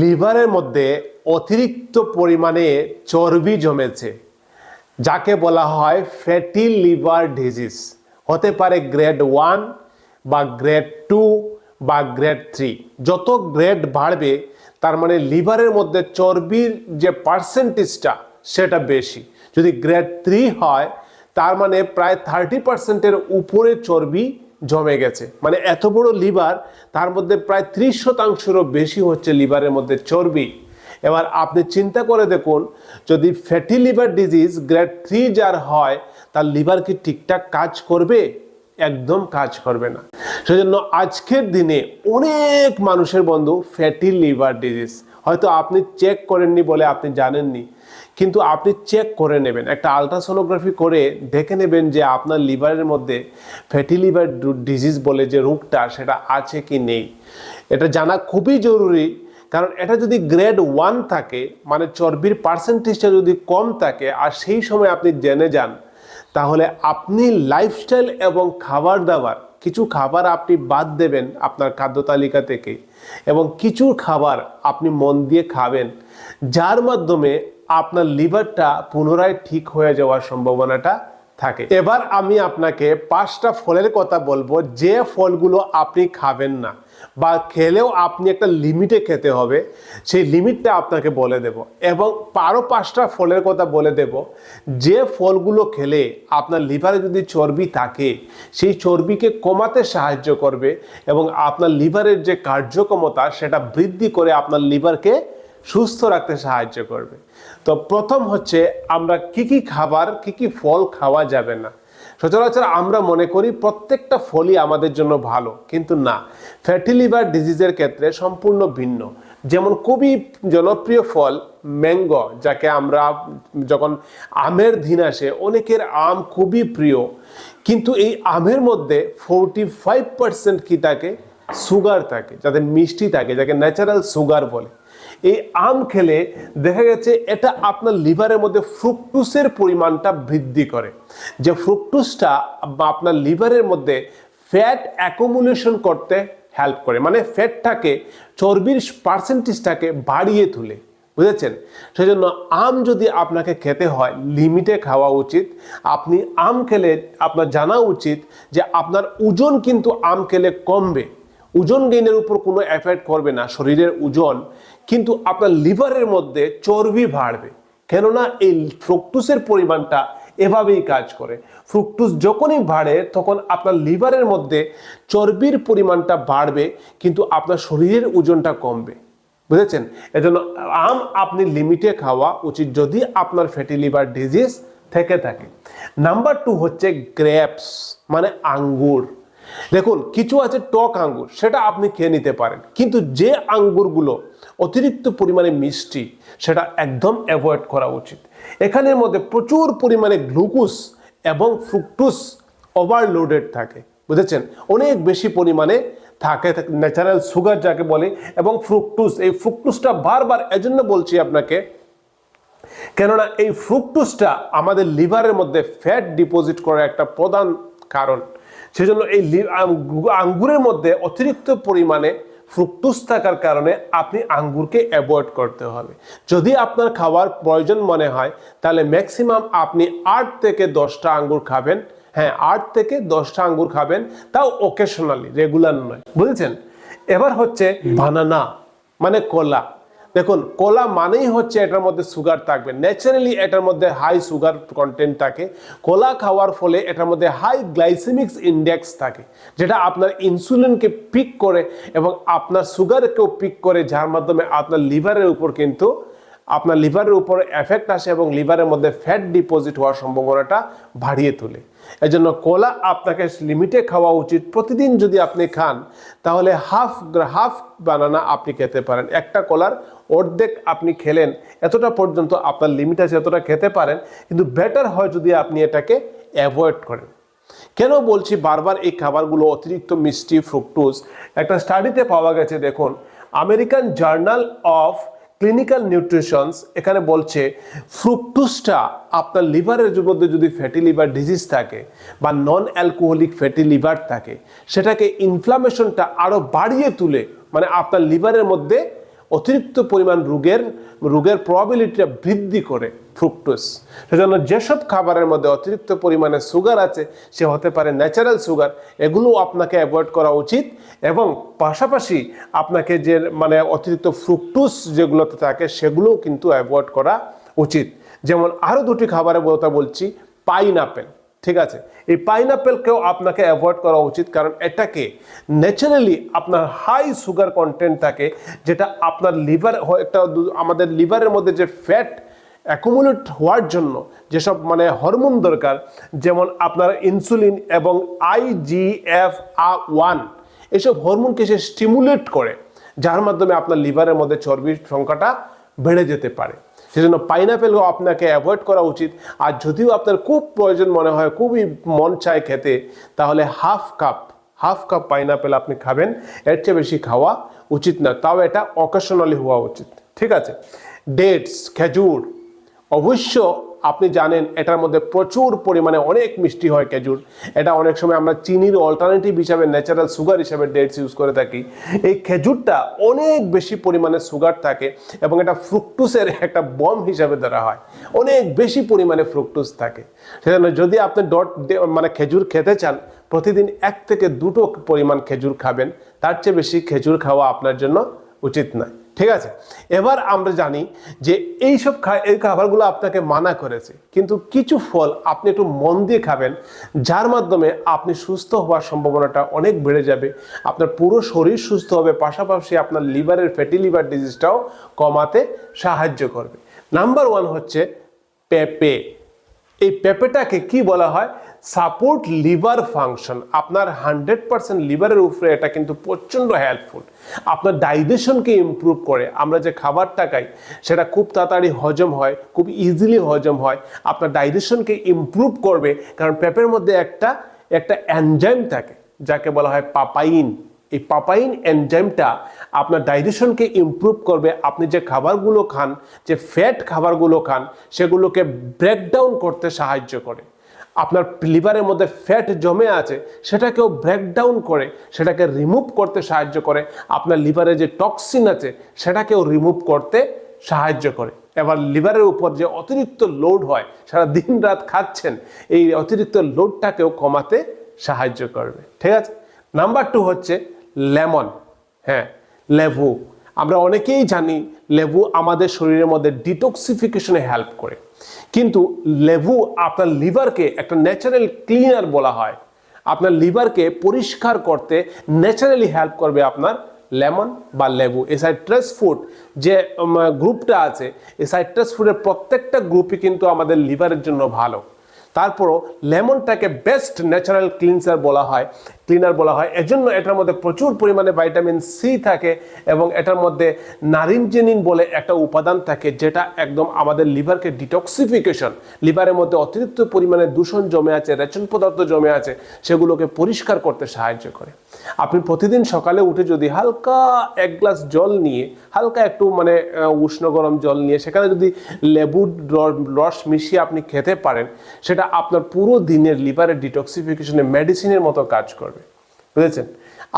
লিভারের মধ্যে অতিরিক্ত পরিমাণে চর্বি জমেছে, যাকে বলা হয় ফ্যাটি লিভার ডিজিজ। হতে পারে গ্রেড ওয়ান বা গ্রেড টু বা গ্রেড থ্রি। যত গ্রেড বাড়বে, তার মানে লিভারের মধ্যে চর্বির যে পার্সেন্টেজটা, সেটা বেশি। যদি গ্রেড থ্রি হয়, তার মানে প্রায় থার্টি পার্সেন্টের উপরে চর্বি জমে গেছে। মানে এত বড় লিভার, তার মধ্যে প্রায় ত্রিশ শতাংশেরও বেশি হচ্ছে লিভারের মধ্যে চর্বি। এবার আপনি চিন্তা করে দেখুন, যদি fatty liver disease grade three যার হয়, তার লিভার কি ঠিকঠাক কাজ করবে? একদম কাজ করবে না। সেজন্য আজকের দিনে অনেক মানুষের বন্ধু ফ্যাটি লিভার ডিজিজ হয়তো আপনি চেক করেননি বলে আপনি জানেননি, কিন্তু আপনি চেক করে নেবেন। একটা আলট্রাসোনোগ্রাফি করে দেখে নেবেন যে আপনার লিভারের মধ্যে ফ্যাটি লিভার ডিজিজ বলে যে রোগটা সেটা আছে কি নেই। এটা জানা খুবই জরুরি, কারণ এটা যদি গ্রেড ওয়ান থাকে মানে চর্বির পার্সেন্টেজটা যদি কম থাকে, আর সেই সময় আপনি জেনে যান তাহলে আপনি লাইফস্টাইল এবং খাবার দাবার কিছু খাবার আপনি বাদ দেবেন আপনার খাদ্য তালিকা থেকে এবং কিছু খাবার আপনি মন দিয়ে খাবেন, যার মাধ্যমে আপনার লিভারটা পুনরায় ঠিক হয়ে যাওয়ার সম্ভাবনাটা থাকে। এবার আমি আপনাকে পাঁচটা ফলের কথা বলব, যে ফলগুলো আপনি খাবেন না বা খেলেও আপনি একটা লিমিটে খেতে হবে, সেই লিমিটটা আপনাকে বলে দেব। এবং আরও পাঁচটা ফলের কথা বলে দেব, যে ফলগুলো খেলে আপনার লিভারে যদি চর্বি থাকে, সেই চর্বিকে কমাতে সাহায্য করবে এবং আপনার লিভারের যে কার্যক্ষমতা, সেটা বৃদ্ধি করে আপনার লিভারকে সুস্থ রাখতে সাহায্য করবে। তো প্রথম হচ্ছে আমরা কি কি খাবার, কি কি ফল খাওয়া যাবে না। সচরাচর আমরা মনে করি প্রত্যেকটা ফলই আমাদের জন্য ভালো, কিন্তু না। ফ্যাটি লিভার ডিজিজের ক্ষেত্রে সম্পূর্ণ ভিন্ন। যেমন খুবই জনপ্রিয় ফল ম্যাঙ্গো, যাকে আমরা যখন আমের দিন আসে, অনেকের আম খুবই প্রিয়। কিন্তু এই আমের মধ্যে ফোরটি ফাইভ পার্সেন্ট কি থাকে? সুগার থাকে যাতে মিষ্টি থাকে, যাকে ন্যাচারাল সুগার বলে। এই আম খেলে দেখা গেছে এটা আপনার লিভারের মধ্যে ফ্রুকটুসের পরিমাণটা বৃদ্ধি করে। যে ফ্রুকটুসটা আপনার লিভারের মধ্যে ফ্যাট অ্যাকোমুলেশন করতে হেল্প করে। মানে ফ্যাটটাকে চর্বির পার্সেন্টেজটাকে বাড়িয়ে তুলে। বুঝেছেন? সেই জন্য আম যদি আপনাকে খেতে হয় লিমিটে খাওয়া উচিত। আপনি আম খেলে, আপনার জানা উচিত যে আপনার ওজন কিন্তু আম খেলে কমবে। ওজন গেইনের উপর কোনো এফেক্ট করবে না শরীরের ওজন, কিন্তু আপনার লিভারের মধ্যে চর্বি বাড়বে। কেননা এই ফ্রুকটুসের পরিমাণটা এভাবেই কাজ করে। ফ্রুকটুস যখনই বাড়ে, তখন আপনার লিভারের মধ্যে চর্বির পরিমাণটা বাড়বে, কিন্তু আপনার শরীরের ওজনটা কমবে। বুঝেছেন? এজন্য আম আপনি লিমিটে খাওয়া উচিত যদি আপনার ফ্যাটি লিভার ডিজিজ থেকে থাকে। নাম্বার টু হচ্ছে গ্রেপস মানে আঙ্গুর। দেখুন, কিছু আছে টক আঙ্গুর, সেটা আপনি খেয়ে নিতে পারেন। কিন্তু যে আঙ্গুরগুলো অতিরিক্ত পরিমাণে মিষ্টি, সেটা একদম অ্যাভয়েড করা উচিত। এখানের মধ্যে প্রচুর পরিমাণে গ্লুকোজ এবং ফ্রুকটুস ওভারলোডেড থাকে, বুঝেছেন? অনেক বেশি পরিমাণে থাকে ন্যাচারাল সুগার যাকে বলে, এবং ফ্রুকটুস এই ফ্রুকটুসটা বারবার, এজন্য বলছি আপনাকে, কেননা এই ফ্রুকটুসটা আমাদের লিভারের মধ্যে ফ্যাট ডিপোজিট করার একটা প্রধান কারণ সেজন্য এই আঙ্গুরের মধ্যে অতিরিক্ত পরিমাণে ফ্রুকটুস থাকার কারণে আপনি আঙ্গুরকে অ্যাভয়েড করতে হবে। যদি আপনার খাওয়ার প্রয়োজন মনে হয়, তাহলে ম্যাক্সিমাম আপনি আট থেকে দশটা আঙ্গুর খাবেন। হ্যাঁ আট থেকে দশটা আঙ্গুর খাবেন, তাও ওকেশনালি রেগুলার নয়। বুঝেছেন? এবার হচ্ছে বানানা মানে কলা। দেখুন, কলা মানেই হচ্ছে এটার মধ্যে সুগার থাকবে। ন্যাচারালি এটার মধ্যে হাই সুগার কন্টেন্ট থাকে। কলা খাওয়ার ফলে এটার মধ্যে হাই গ্লাইসেমিক্স ইন্ডেক্স থাকে, যেটা আপনার ইনসুলিনকে পিক করে এবং আপনার সুগারকেও পিক করে, যার মাধ্যমে আপনার লিভারের উপর কিন্তু আপনার লিভারের উপর এফেক্ট আসে এবং লিভারের মধ্যে ফ্যাট ডিপোজিট হওয়ার সম্ভাবনাটা বাড়িয়ে তোলে। এই জন্য কলা আপনাকে লিমিটে খাওয়া উচিত। প্রতিদিন যদি আপনি খান, তাহলে হাফ হাফ বানানা আপনি খেতে পারেন। একটা কলার অর্ধেক আপনি খেলেন, এতটা পর্যন্ত আপনার লিমিট আছে, এতটা খেতে পারেন। কিন্তু বেটার হয় যদি আপনি এটাকে অ্যাভয়েড করেন। কেন বলছি বারবার এই খাবারগুলো অতিরিক্ত মিষ্টি ফ্রুকটোজ একটা স্টাডিতে পাওয়া গেছে, দেখুন American journal of clinical nutritions এখানে বলছে ফ্রুকটুসটা আপনার লিভারের মধ্যে যদি ফ্যাটি লিভার ডিজিজ থাকে বা নন অ্যালকোহলিক ফ্যাটি লিভার থাকে, সেটাকে ইনফ্লামেশনটা আরও বাড়িয়ে তুলে মানে আপনার লিভারের মধ্যে অতিরিক্ত পরিমাণ রোগের রোগের প্রবাবিলিটিটা বৃদ্ধি করে ফ্রুক্টোজ সেজন্য যেসব খাবারের মধ্যে অতিরিক্ত পরিমাণে সুগার আছে, সে হতে পারে ন্যাচারাল সুগার এগুলো আপনাকে অ্যাভয়েড করা উচিত এবং পাশাপাশি আপনাকে যে মানে অতিরিক্ত ফ্রুক্টোজ যেগুলোতে থাকে, সেগুলোও কিন্তু অ্যাভয়েড করা উচিত। যেমন আরও দুটি খাবারের কথা বলছি পাইন আপেল ঠিক আছে? এই পাইনাপেলকেও আপনাকে অ্যাভয়েড করা উচিত, কারণ এটাকে ন্যাচারালি আপনার হাই সুগার কন্টেন্ট থাকে, যেটা আপনার লিভার একটা আমাদের লিভারের মধ্যে যে ফ্যাট অ্যাকুমুলেট হওয়ার জন্য যেসব মানে হরমোন দরকার, যেমন আপনার ইনসুলিন এবং আইজিএফ আ ওয়ান এসব হরমোনকে সে স্টিমুলেট করে, যার মাধ্যমে আপনার লিভারের মধ্যে চর্বির সংখ্যাটা বেড়ে যেতে পারে। সেজন্য পাইনাপেলও আপনাকে অ্যাভয়েড করা উচিত। আর যদিও আপনার খুব প্রয়োজন মনে হয়, খুবই মন চায় খেতে, তাহলে half cup half cup pineapple আপনি খাবেন। এর চেয়ে বেশি খাওয়া উচিত না। তাও এটা অকেশনালি হওয়া উচিত। ঠিক আছে? ডেটস খেজুর, অবশ্য আপনি জানেন এটার মধ্যে প্রচুর পরিমাণে অনেক মিষ্টি হয় খেজুর। এটা অনেক সময় আমরা চিনির অল্টারনেটিভ হিসাবে ন্যাচারাল সুগার হিসাবে ডেটস ইউজ করে থাকি। এই খেজুরটা অনেক বেশি পরিমাণে সুগার থাকে এবং এটা ফ্রুকটুসের একটা বম হিসাবে ধরা হয়। অনেক বেশি পরিমাণে ফ্রুকটুস থাকে। সেজন্য যদি আপনি ডট মানে খেজুর খেতে চান, প্রতিদিন এক থেকে দুটো পরিমাণ খেজুর খাবেন। তার চেয়ে বেশি খেজুর খাওয়া আপনার জন্য উচিত নয়। ঠিক আছে? এবার আমরা জানি যে এইসব এই খাবারগুলো আপনাকে মানা করেছে। কিন্তু কিছু ফল আপনি একটু মন দিয়ে খাবেন, যার মাধ্যমে আপনি সুস্থ হওয়ার সম্ভাবনাটা অনেক বেড়ে যাবে। আপনার পুরো শরীর সুস্থ হবে, পাশাপাশি আপনার লিভারের ফ্যাটি লিভার ডিজিজটাও কমাতে সাহায্য করবে। নাম্বার ওয়ান হচ্ছে পেঁপে। এই পেঁপেটাকে কি বলা হয়? সাপোর্ট লিভার ফাংশন আপনার হান্ড্রেড পার্সেন্ট লিভারের উপরে এটা কিন্তু প্রচণ্ড হেল্পফুল আপনার ডাইজেশনকে ইমপ্রুভ করে। আমরা যে খাবারটা খাই, সেটা খুব তাড়াতাড়ি হজম হয়, খুব ইজিলি হজম হয়। আপনার ডাইজেশনকে ইমপ্রুভ করবে, কারণ পেঁপের মধ্যে একটা একটা অ্যানজাইম থাকে, যাকে বলা হয় পাপাইন এই পাপাইন এনজাইমটা আপনার ডাইজেশনকে ইমপ্রুভ করবে। আপনি যে খাবারগুলো খান, যে ফ্যাট খাবারগুলো খান, সেগুলোকে ব্রেকডাউন করতে সাহায্য করে। আপনার লিভারের মধ্যে ফ্যাট জমে আছে, সেটাকেও ব্রেকডাউন করে, সেটাকে রিমুভ করতে সাহায্য করে। আপনার লিভারে যে টক্সিন আছে, সেটাকেও রিমুভ করতে সাহায্য করে। এবার লিভারের উপর যে অতিরিক্ত লোড হয়, সারা দিন রাত খাচ্ছেন, এই অতিরিক্ত লোডটাকেও কমাতে সাহায্য করবে। ঠিক আছে? নাম্বার টু হচ্ছে লেমন হ্যাঁ লেবু। আমরা অনেকেই জানি, লেবু আমাদের শরীরের মধ্যে ডিটক্সিফিকেশনে হেল্প করে। কিন্তু লেবু আপনার লিভারকে একটা ন্যাচারাল ক্লিনার বলা হয়। আপনার লিভারকে পরিষ্কার করতে ন্যাচারালি হেল্প করবে আপনার লেমন বা লেবু। এই সাইট্রাস ফুড যে গ্রুপটা আছে এই সাইট্রাস ফুডের প্রত্যেকটা গ্রুপই কিন্তু আমাদের লিভারের জন্য ভালো। তারপরও লেমনটাকে বেস্ট ন্যাচারাল ক্লিনসার বলা হয়। ক্লিনার বলা হয়। এজন্য এটার মধ্যে প্রচুর পরিমাণে ভাইটামিন সি থাকে এবং এটার মধ্যে নারিনজেনিন বলে একটা উপাদান থাকে যেটা একদম আমাদের লিভারকে ডিটক্সিফিকেশন লিভারের মধ্যে অতিরিক্ত পরিমাণে দূষণ জমে আছে, রেচন পদার্থ জমে আছে, সেগুলোকে পরিষ্কার করতে সাহায্য করে। আপনি প্রতিদিন সকালে উঠে যদি হালকা এক গ্লাস জল নিয়ে, হালকা একটু মানে উষ্ণ গরম জল নিয়ে, সেখানে যদি লেবুর রস মিশিয়ে আপনি খেতে পারেন, সেটা আপনার পুরো দিনের লিভারের ডিটক্সিফিকেশনে মেডিসিনের মতো কাজ করবে। বুঝেছেন?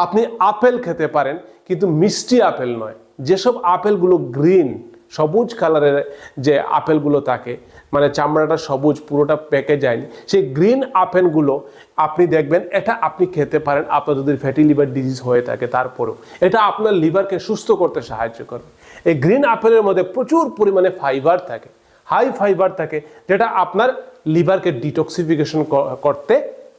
আপনি আপেল খেতে পারেন, কিন্তু মিষ্টি আপেল নয়। যেসব আপেলগুলো গ্রিন সবুজ কালারের যে আপেলগুলো থাকে মানে চামড়াটা সবুজ, পুরোটা পেকে যায়নি, সেই গ্রিন আপেলগুলো আপনি দেখবেন, এটা আপনি খেতে পারেন, আপনার যদি ফ্যাটি লিভার ডিজিজ হয়ে থাকে তারপরেও। এটা আপনার লিভারকে সুস্থ করতে সাহায্য করবে এই গ্রিন আপেলের মধ্যে প্রচুর পরিমাণে ফাইবার থাকে। হাই ফাইবার থাকে, যেটা আপনার লিভারকে ডিটক্সিফিকেশন করতে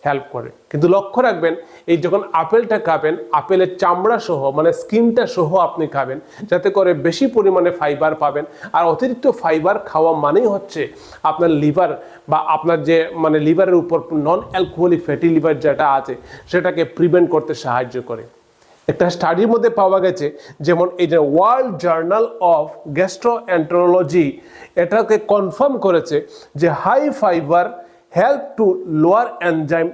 হেল্প করে। কিন্তু লক্ষ্য রাখবেন, এই যখন আপেলটা খাবেন, আপেলের চামড়া সহ মানে স্কিনটা সহ আপনি খাবেন, যাতে করে বেশি পরিমাণে ফাইবার পাবেন। আর অতিরিক্ত ফাইবার খাওয়া মানেই হচ্ছে আপনার লিভার বা আপনার যে মানে লিভারের উপর নন অ্যালকোহলিক ফ্যাটি লিভার যেটা আছে, সেটাকে প্রিভেন্ট করতে সাহায্য করে। একটা স্টাডির মধ্যে পাওয়া গেছে, যেমন এই যে ওয়ার্ল্ড জার্নাল অফ গ্যাস্ট্রোএন্টারোলজি এটাকে কনফার্ম করেছে যে high fibre help to lower enzyme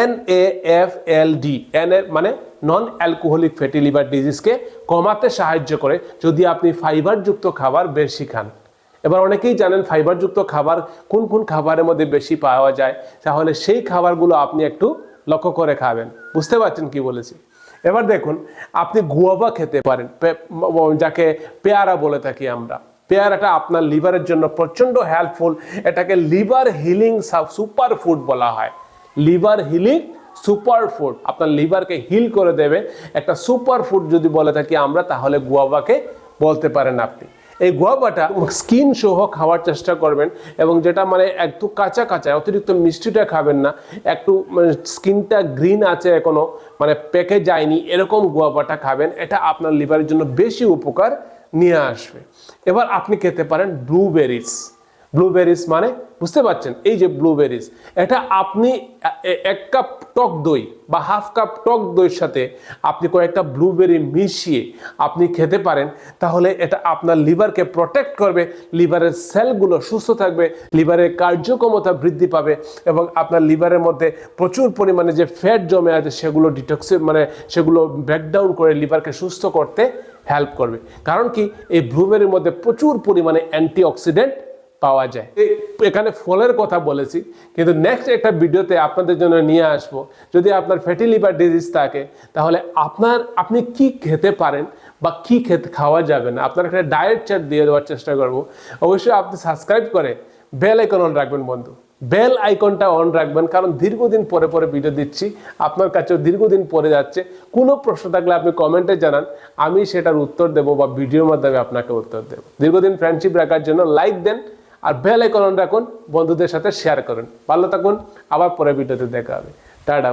N A F L D N এর মানে নন অ্যালকোহলিক ফ্যাটি লিভার ডিজিজকে কমাতে সাহায্য করে যদি আপনি ফাইবারযুক্ত খাবার বেশি খান। এবার অনেকেই জানেন ফাইবারযুক্ত খাবার কোন কোন খাবারের মধ্যে বেশি পাওয়া যায়, তাহলে সেই খাবারগুলো আপনি একটু লক্ষ্য করে খাবেন। বুঝতে পারছেন কি বলেছি? এবার দেখুন, আপনি গুয়াভা খেতে পারেন যাকে পেয়ারা বলে থাকি আমরা। পেয়ারাটা আপনার লিভারের জন্য প্রচণ্ড হেল্পফুল এটাকে লিভার হিলিং সুপার ফুড বলা হয়। লিভার হিলিং সুপার ফুড আপনার লিভারকে হিল করে দেবে। একটা সুপার ফুড যদি বলে থাকি আমরা, তাহলে গুয়াভাকে বলতে পারেন আপনি। এই গোয়াবাটা স্কিন সহ খাওয়ার চেষ্টা করবেন এবং যেটা মানে একটু কাঁচা কাঁচা, অতিরিক্ত মিষ্টিটা খাবেন না। একটু মানে স্কিনটা গ্রিন আছে এখনও মানে পেকে যায়নি, এরকম গোয়াবাটা খাবেন। এটা আপনার লিভারের জন্য বেশি উপকার নিয়ে আসবে। এবার আপনি খেতে পারেন ব্লুবেরিজ ব্লুবেরিজ মানে বুঝতে পারছেন? এই যে ব্লুবেরিজ এটা আপনি এক কাপ টক দই বা হাফ কাপ টক দইয়ের সাথে আপনি কয়েকটা ব্লুবেরি মিশিয়ে আপনি খেতে পারেন। তাহলে এটা আপনার লিভারকে প্রোটেক্ট করবে, লিভারের সেলগুলো সুস্থ থাকবে, লিভারের কার্যক্ষমতা বৃদ্ধি পাবে এবং আপনার লিভারের মধ্যে প্রচুর পরিমাণে যে ফ্যাট জমে আছে সেগুলো ডিটক্সি মানে সেগুলো ব্রেকডাউন করে লিভারকে সুস্থ করতে হেল্প করবে। কারণ কি? এই ব্লুবেরির মধ্যে প্রচুর পরিমাণে অ্যান্টিঅক্সিডেন্ট পাওয়া যায়। এখানে ফলের কথা বলেছি, কিন্তু নেক্সট একটা ভিডিওতে আপনাদের জন্য নিয়ে আসব। যদি আপনার ফ্যাটি লিভার ডিজিজ থাকে, তাহলে আপনার, আপনি কি খেতে পারেন বা কি খেতে, খাওয়া যাবে না? আপনার একটা ডায়েট চার্ট দিয়ে দেওয়ার চেষ্টা করব। অবশ্যই আপনি সাবস্ক্রাইব করে বেল আইকন অন রাখবেন, বন্ধু। বেল আইকনটা অন রাখবেন, কারণ দীর্ঘদিন পরে পরে ভিডিও দিচ্ছি, আপনার কাছেও দীর্ঘদিন পরে যাচ্ছে। কোনো প্রশ্ন থাকলে আপনি কমেন্টে জানান, আমি সেটার উত্তর দেবো বা ভিডিওর মাধ্যমে আপনাকে উত্তর দেবো। দীর্ঘদিন ফ্রেন্ডশিপ রাখার জন্য লাইক দেন আর বেল আইকন অন রাখুন, বন্ধুদের সাথে শেয়ার করুন। ভালো থাকুন, আবার পরে ভিডিওতে দেখা হবে। টাটা